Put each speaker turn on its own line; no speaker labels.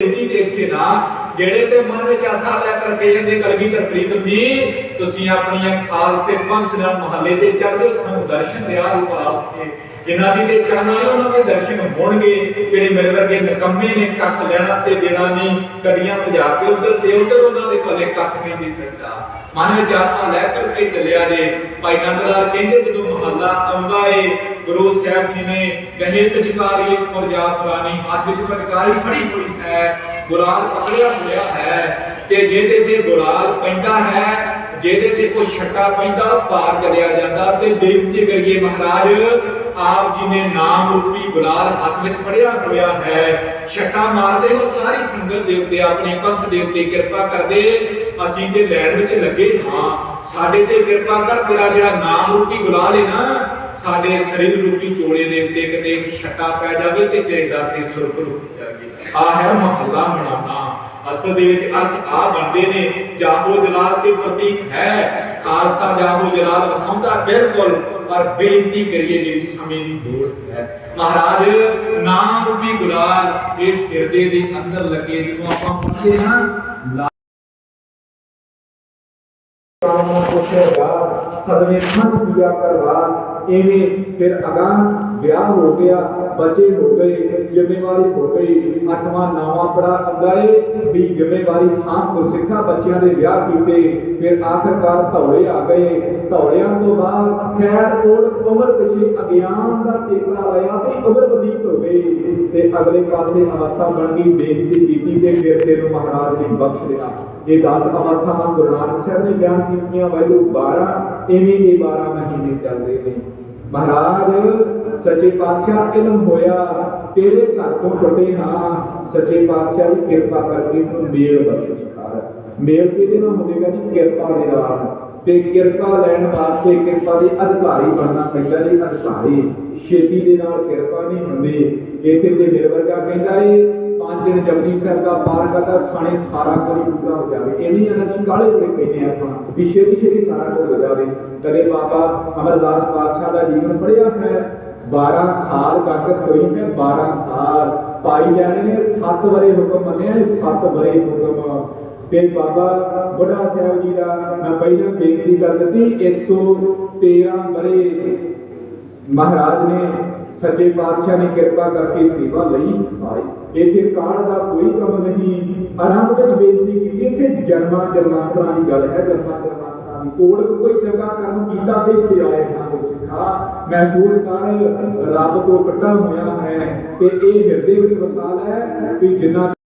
ਬੇਨਤੀ ਦੇਖੇ ਨਾ, ਜਿਹੜੇ ਤੇ ਮਨ ਵਿੱਚ ਆਸਾ ਲੈ ਕਰਕੇ ਜਾਂਦੇ ਕਲਗੀਧਰ ਪ੍ਰੀਤਮ ਜੀ, ਤੁਸੀਂ ਆਪਣੀਆਂ ਖਾਲਸੇ ਪੰਥ ਨਾਲ ਮਹੱਲੇ ਤੇ ਚੜ੍ਹਦੇ ਸਾਨੂੰ ਦਰਸ਼ਨ ਦਿਆ ਰੂਪਾ ਉੱਥੇ। ਜਿਨ੍ਹਾਂ ਦੀ ਤੇ ਚਾਹਨਾ ਹੈ ਉਹਨਾਂ ਦੇ ਦਰਸ਼ਨ ਹੋਣਗੇ। ਜਿਹੜੇ ਮੇਰੇ ਵਰਗੇ ਨਕੰਮੇ ਨੇ, ਕੱਖ ਲੈਣਾ ਤੇ ਦੇਣਾ ਨਹੀਂ ਕੜੀਆਂ ਭਜਾ ਕੇ ਉਧਰ ਤੇ ਉਧਰ ਉਹਨਾਂ ਦੇ ਭਲੇ ਕੱਖ ਨਹੀਂ ਦੇ ਸਕਦਾ ਮਨ ਵਿੱਚ ਆਸਾ ਲੈ ਕਰਕੇ ਚੱਲਿਆ ਜੇ। ਭਾਈ ਨੰਦ ਲਾਲ ਕਹਿੰਦੇ, ਜਦੋਂ ਮਹੱਲਾ ਆਉਂਦਾ ਏ ਗੁਰੂ ਸਾਹਿਬ ਜੀ ਨੇ ਗਹੇ ਪਿਚਕਾਰੀ ਇੱਕ ਪੁਰਜਾ ਫਲਾਨੀ ਹੱਥ ਵਿੱਚ ਪਿਚਕਾਰੀ ਫੜੀ ਹੋਈ ਹੈ। ਗੁਲਾਲ ਪਕੜਿਆ ਹੋਇਆ ਹੈ ਤੇ ਜਿਹਦੇ ਤੇ ਗੁਲਾਲ ਪੈਂਦਾ ਹੈ, ਜਿਹਦੇ ਤੇ ਉਹ ਛੱਟਾ ਪੈਂਦਾ ਪਾਰ ਚਲਿਆ ਜਾਂਦਾ ਤੇ ਬੇਨਤੀ ਕਰੀਏ ਮਹਾਰਾਜ, ਆਪ ਜੀ ਨੇ ਨਾਮ ਰੂਪੀ ਗੁਲਾਲ ਹੱਥ ਵਿੱਚ ਫੜਿਆ ਹੋਇਆ ਹੈ। ਛੱਟਾ ਮਾਰਦੇ ਹੋ ਸਾਰੀ ਸੰਗਤ ਦੇ ਉੱਤੇ, ਆਪਣੇ ਪੰਥ ਦੇ ਉੱਤੇ ਕਿਰਪਾ ਕਰਦੇ, ਅਸੀਂ ਤੇ ਲੈਣ ਵਿੱਚ ਲੱਗੇ ਹਾਂ। ਸਾਡੇ ਤੇ ਕਿਰਪਾ ਕਰ ਤੇਰਾ ਜਿਹੜਾ ਨਾਮ ਰੂਪੀ ਗੁਲਾਲ ਹੈ ਨਾ ਸਾਡੇ ਸਰੀਰ ਰੂਪੀ ਚੋਲੇ ਦੇ ਉੱਤੇ ਕਿਤੇ ਛੱਟਾ ਪੈ ਜਾਵੇ ਤੇ ਤੇਰੇ ਤੇ ਸੁਰਗ ਰੁਕ ਜਾਵੇ। ਆ ਹੈ ਮਹੱਲਾ ਮਨਾਉਣਾ ਅਸਲ ਦੇ ਵਿੱਚ ਅਰਥ ਆ ਬਣਦੇ ਨੇ ਜਾਹੋ ਜਲਾਲ ਦੇ ਪ੍ਰਤੀਕ ਹੈ। ਖਾਲਸਾ ਜਾਹੋ ਜਲਾਲ ਵਿਖਾਉਂਦਾ ਬਿਲਕੁਲ, ਪਰ ਬੇਨਤੀ ਕਰੀਏ ਜਿਹੜੀ ਸਮੇਂ ਦੀ ਲੋੜ ਹੈ। ਮਹਾਰਾਜ, ਨਾਮ ਰੂਪੀ ਗੁਲਾਲ ਇਸ ਹਿਰਦੇ ਦੇ ਅੰਦਰ ਲੱਗੇ ਜਦੋਂ ਆਪਾਂ ਫੁੱਟਦੇ ਹਾਂ ਲਾ- ਸਦਵੇਂ ਮਨ ਪਿਆ ਕਰਵਾ, ਇਵੇਂ ਫਿਰ ਅਗਾਂ ਵਿਆਹ ਹੋ ਗਿਆ, ਬੱਚੇ ਹੋ ਗਏ, ਜ਼ਿੰਮੇਵਾਰੀ ਹੋ ਗਈ, ਅੱਠਵਾਂ ਨੌਵਾਂ ਪੜਾ ਆਉਂਦਾ ਵੀ ਜ਼ਿੰਮੇਵਾਰੀ ਸਾਂਭ ਕੋ ਸਿੱਖਾ ਬੱਚਿਆਂ ਦੇ ਵਿਆਹ ਕੀਤੇ, ਫਿਰ ਆਖਰਕਾਰ ਧੌਲੇ ਆ ਗਏ। ਧੌਲਿਆਂ ਤੋਂ ਬਾਅਦ ਖੈਰ ਕੋਲ ਉਮਰ ਪਿਛੇ ਅਗਿਆਨ ਦਾ ਟੇਕਰਾ ਲਿਆ ਤੇ ਉਮਰ ਬਦੀਤ ਹੋ ਗਈ। ਤੇ ਅਗਲੇ ਪਾਸੇ ਅਵਸਥਾ ਬਣ ਗਈ ਬੇਨਤੀ ਕੀਤੀ ਤੇ ਫਿਰ ਤੈਨੂੰ ਮਹਾਰਾਜ ਨੇ ਬਖਸ਼ ਲਿਆ ਇਹ 10 ਅਵਸਥਾਵਾਂ ਗੁਰੂ ਨਾਨਕ ਸਾਹਿਬ ਨੇ ਬਿਆਨ ਕੀਤੀਆਂ ਵੈਲੂ 12 ਇਵੇਂ ਇਹ 12 ਮਹੀਨੇ ਚੱਲਦੇ ਨੇ। ਮਹਾਰਾਜ, ਸੱਚੇ ਪਾਤਸ਼ਾਹ ਇਲਮ ਹੋਇਆ, ਤੇਰੇ ਘਰ ਤੋਂ ਟੁੱਟੇ ਹਾਂ। ਸੱਚੇ ਪਾਤਸ਼ਾਹ ਦੀ ਕਿਰਪਾ ਕਰਕੇ ਤੂੰ ਮੇਲ ਬਖਸ਼ਿਸ਼ ਕਰ। ਮੇਲ ਕਿਹਦੇ ਨਾਲ ਹੋਵੇਗਾ ਜੀ? ਕਿਰਪਾ ਦੇ ਨਾਲ। ਤੇ ਕਿਰਪਾ ਲੈਣ ਵਾਸਤੇ ਕਿਰਪਾ ਦੇ ਅਧਿਕਾਰੀ ਬਣਨਾ ਪੈਂਦਾ ਜੀ, ਅਧਿਕਾਰੀ। ਛੇਤੀ ਦੇ ਨਾਲ ਕਿਰਪਾ ਨਹੀਂ ਹੁੰਦੀ। ਇੱਥੇ ਤੇ ਮੇਰੇ ਵਰਗਾ ਕਹਿੰਦਾ ਏ, ਪੰਜ ਦਿਨ ਜਪਜੀ ਸਾਹਿਬ ਦਾ ਪਾਠ ਕਰਦਾ, ਸਣੇ ਸਾਰਾ ਕੁਝ ਪੂਰਾ ਹੋ ਜਾਵੇ। ਇਹ ਨਹੀਂ ਇਹਨਾਂ ਦੀ ਕਾਲੇ ਹੋਏ ਪੈਨੇ ਆਪਾਂ? ਵੀ ਛੇਤੀ ਛੇਤੀ ਸਾਰਾ ਕੁਝ ਹੋ ਜਾਵੇ। ਕਦੇ ਬਾਬਾ ਅਮਰਦਾਸ ਪਾਤਸ਼ਾਹ ਦਾ ਜੀਵਨ ਪੜਿਆ ਹੈ 12 ਸਾਲ ਤੱਕ ਹੋਈ ਹੈ 12 ਸਾਲ। ਪਾਈ ਲੈਣੇ ਨੇ 7 ਵਰੇ ਹੁਕਮ ਮੰਨਿਆ 7 ਵਰੇ ਹੁਕਮ। ਤੇ ਬਾਬਾ ਬੁੱਢਾ ਸਾਹਿਬ ਜੀ ਦਾ ਮੈਂ ਪਹਿਲਾਂ ਬੇਨਤੀ ਕਰ ਦਿੱਤੀ 113 ਵਰੇ ਮਹਾਰਾਜ ਨੇ ਸੱਚੇ ਪਾਤਸ਼ਾਹ ਨੇ ਕਿਰਪਾ ਕਰਕੇ ਸੇਵਾ ਲਈ। ਆਈ ਇੱਥੇ ਕਾਲ ਦਾ ਕੋਈ ਕੰਮ ਨਹੀਂ। ਆਰੰਭ ਵਿੱਚ ਬੇਨਤੀ ਕੀਤੀ ਇੱਥੇ ਜਨਮਾਂ ਜਨਮਾਂਤਰਾਂ ਦੀ ਗੱਲ ਹੈ ਜਨਮਾਂ ਜਨਮਾਂਤਰਾਂ ਦੀ। ਕੋਲ ਕੋਈ ਚੰਗਾ ਕਰਮ ਕੀਤਾ ਤੇ ਇੱਥੇ ਆਏ ਹਾਂ ਉਹ ਸਿੱਖਾ। ਮਹਿਸੂਸ ਕਰ ਰੱਬ ਤੋਂ ਕੱਟਾ ਹੋਇਆ ਹੈ ਤੇ ਇਹ ਹਿਰਦੇ ਵਿੱਚ ਵਸਾ ਲੈ ਕਿ ਜਿੰਨਾ